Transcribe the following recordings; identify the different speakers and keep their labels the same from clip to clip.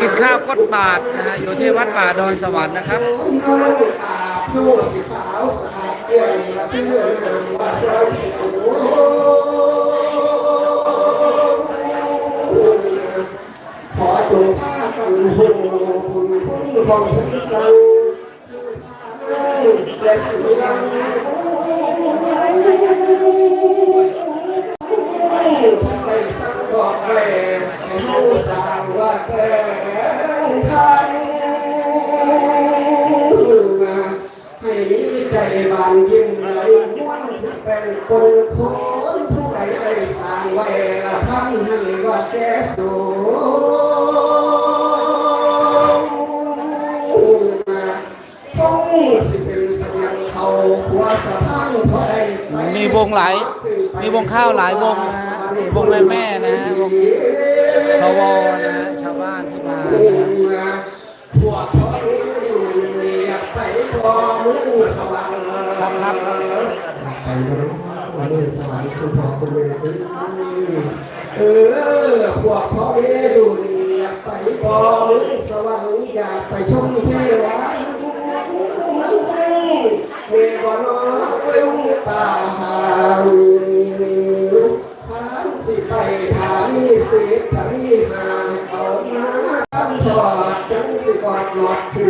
Speaker 1: กินข้าวก้นบาทนะฮะอยู่ที่วัดป่าดอนสวรรค์นะครับ
Speaker 2: พากันโหสังงบอกแม่ สร้างว่าแก่ทันให้มีใจบานยิ้มไหลม้วนที่เป็นคนคนผู้ใดได้สร้างไว้ละท่านให้ว่าแก่สูงคงสิเป็นเสบียงเขาหัวสะพานพอได้
Speaker 1: มีวงหลายมีวงข้าวหลายวงนะฮะนี่แม่นะฮะวง สวนะชาวบ้านที่มานะฮะ
Speaker 2: พวกพ่อรู้อยู่นี่อยากไปพอเมืองสวรรค์
Speaker 1: ครับครับ
Speaker 2: ไปนะวันนี้สวรรค์คุณพ่อคุณแม่เออพวกพ่อเอ๋ดูนี่ไปพอเมืองสวรรค์อยากไปชมเทวาเมวานอวิวตาหาง bloco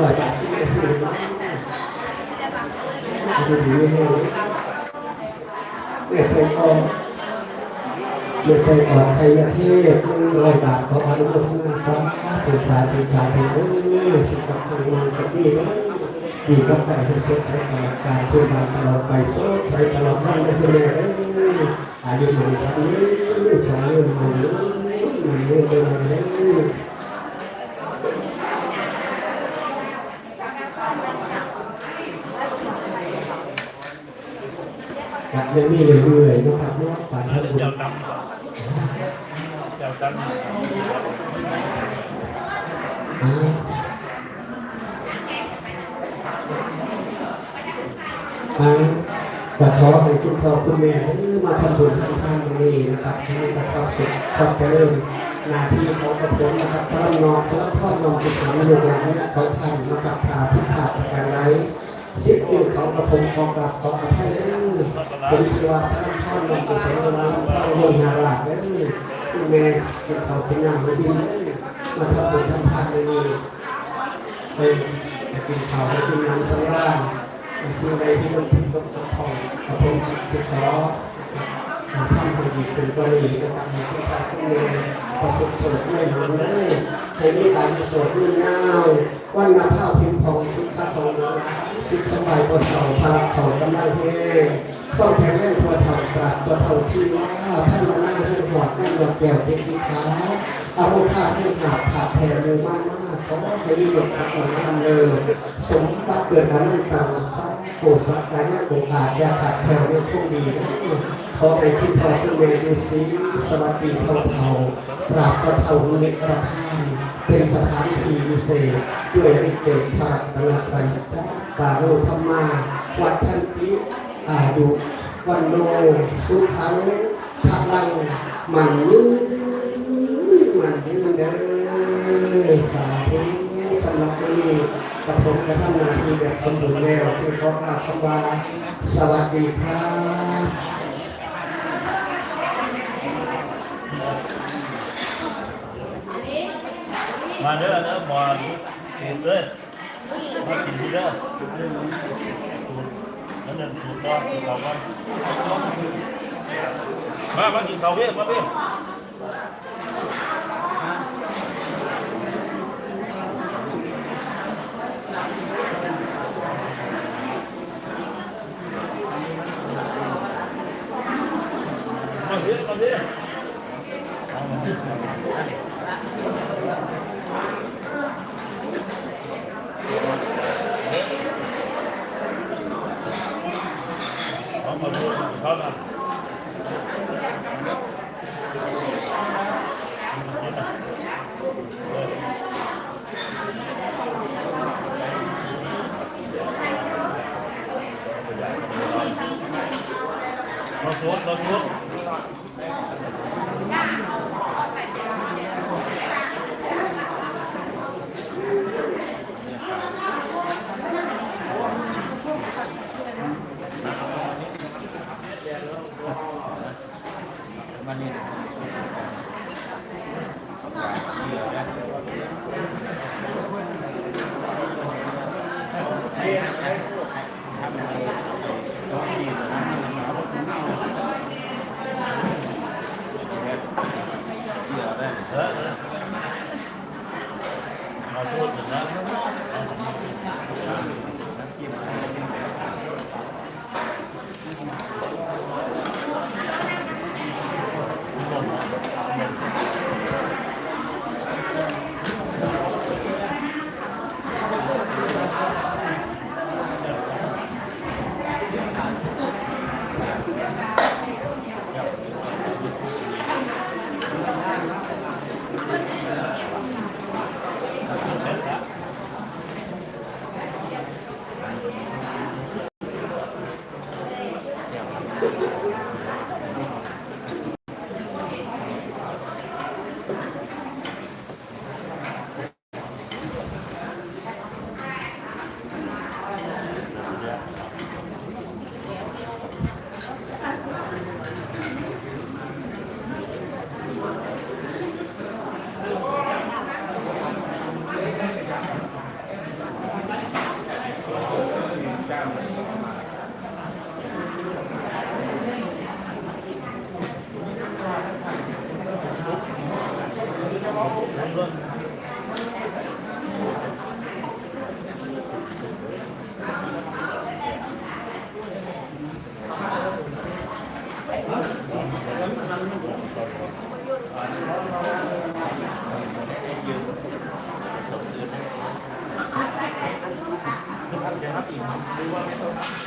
Speaker 2: ยิ่อยแบบที่จะสื่อมาดูดีไม่ให้เนี่เคยกองเนี่ยเคยกอดชัยเทพหนึ่งร้อยบาทขออนุโมทนาสาธุสาธุสาธุเด้อที่กับทางงานกับที่เด้อดีกับแต่ทุกเส้นสายการสู้มาตลอดไปโซ่ใส่ตลอดวันเลยคือเลยอายุมันครับนี้ขอเรื่องมันเรื่องมัน เรื่องเดิมเลยครับยังมีเรื่อยๆนะครับเนาะฝากท่านผู้ช
Speaker 3: เจ้ามดำสองเจ้าดำ
Speaker 2: อ่าอ่าแต่ขอให้คุณพ่อคุณแม่มาทำบุญทำทานตรงนี้นะครับที่มีแต่ความสุขความเจริญหน้าที่ของกระผมนะครับสำหรับน้องสำหรับพ่อน้องที่สามลูกหลานเนี่ยเขาทำนะครับทาผิดพลาดประการใดสิ่งหนึ่งของกระผมขอกราบขออภัยเด้อ ผมเชื่อว่าสำหรับพ่อน้องที่สามลูกหลานพ่อลงหาหลานเด้อคุณแม่เป็นเขาเป็นอย่างไม่ดีมาทำบุญทำทานตรงนี้ไปไปกินข้าวไปกินน้ำสำราญสิ่งใดที่มันผิดก็ของกับผมสิขอนะครับทำให้ดีเป็นกรณีนะครับให้ทุกท่านทุกเมย์ประสบสุขไม่หานเลยให้มีอายุสดยืนยาววันนับเท่าพิมพ์ของสุขสอง สุขสบายกว่าเสาพลังเขากำลังแห้งต้องแข็งแรงตัวเท่าตราตัวเท่าชีว่าท่านมาหน้าให้หอดนั่งหอดแก้วเด็กดีขาอารมณ์ข้าให้หาบขาแผ่มือมากมากเขอให้มีหยดสักหน่อยนำเลยสมบัติเกิดนั้นต่างสักโกสักการเนี่ยโอกาสยาขาดแคลนเนี่ยคงดีนะขอให้คุณพ่อคุณแม่ดูซีสวัสดีเท่าเท่าตราบตัวเท่าเล็กกระทาน เป็นสถานที่พิเศษด้วยฤทธิ์เดชพระรัตนตรัยจาปาโรธรรมา วัดทันติอายุวันโนสุขังพลังมันยืนมันยืนเด้อสาธุสำหรับวันนี้กระผมกระทำหน้าที่แบบสมบูรณ์แล้วที่ขอกล่าวคำว่าสวัสดีครับ
Speaker 3: มาเด้อเด้อหมอถูกเลยมากินดีเด้อถูกนั่นนั่นถูกต้องถูกต้องมามากินข้าวเว้ยมาเว้ยมาเว้ยมาเว้ยเอามาดูเขาหน่อยเราชวนเราชวนเออ มาพู ดถึง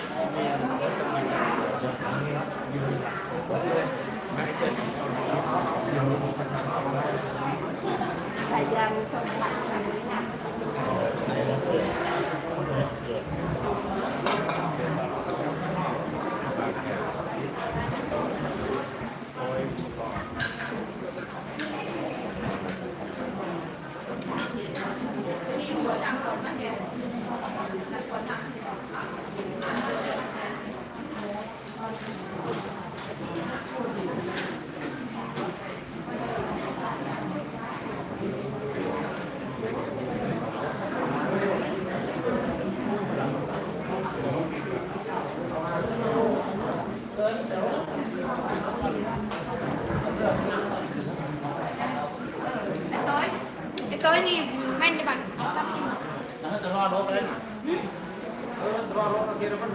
Speaker 4: cewek nih main depan. Nah, terlalu ada kan? Terlalu hmm? ada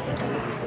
Speaker 4: Thank you.